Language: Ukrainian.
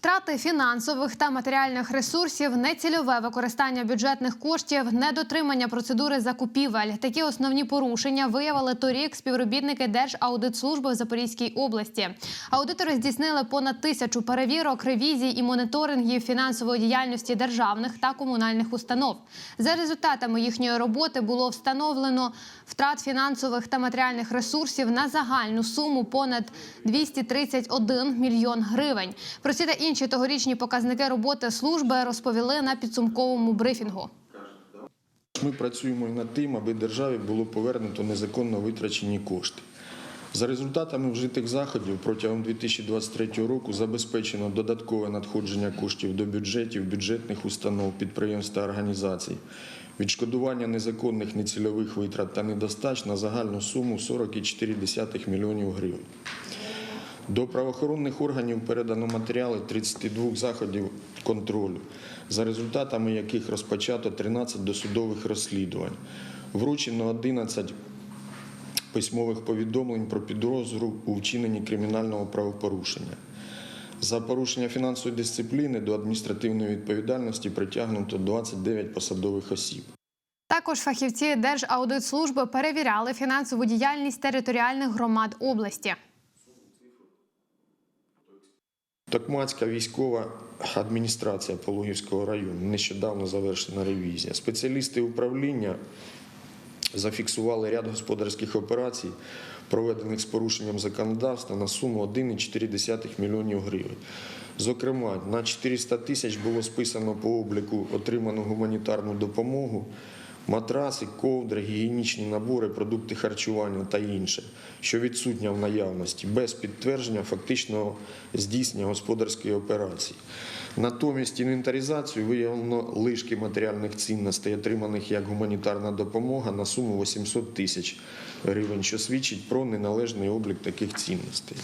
Втрати фінансових та матеріальних ресурсів, нецільове використання бюджетних коштів, недотримання процедури закупівель. Такі основні порушення виявили торік співробітники Держаудитслужби в Запорізькій області. Аудитори здійснили понад тисячу перевірок, ревізій і моніторингів фінансової діяльності державних та комунальних установ. За результатами їхньої роботи було встановлено втрат фінансових та матеріальних ресурсів на загальну суму понад 231 мільйон гривень. Про ці та інші тогорічні показники роботи служби розповіли на підсумковому брифінгу. Ми працюємо над тим, аби державі було повернуто незаконно витрачені кошти. За результатами вжитих заходів протягом 2023 року забезпечено додаткове надходження коштів до бюджетів, бюджетних установ, підприємств та організацій, відшкодування незаконних нецільових витрат та недостач на загальну суму 40,4 мільйонів гривень. До правоохоронних органів передано матеріали 32 заходів контролю, за результатами яких розпочато 13 досудових розслідувань. Вручено 11 письмових повідомлень про підозру у вчиненні кримінального правопорушення. За порушення фінансової дисципліни до адміністративної відповідальності притягнуто 29 посадових осіб. Також фахівці Держаудитслужби перевіряли фінансову діяльність територіальних громад області. Токмацька військова адміністрація Пологівського району нещодавно завершена ревізія. Спеціалісти управління зафіксували ряд господарських операцій, проведених з порушенням законодавства на суму 1,4 мільйонів гривень. Зокрема, на 400 тисяч було списано по обліку отриману гуманітарну допомогу, матраси, ковдри, гігієнічні набори, продукти харчування та інше, що відсутня в наявності, без підтвердження фактичного здійснення господарської операції. Натомість інвентаризацію виявлено лишки матеріальних цінностей, отриманих як гуманітарна допомога на суму 800 тисяч гривень, що свідчить про неналежний облік таких цінностей.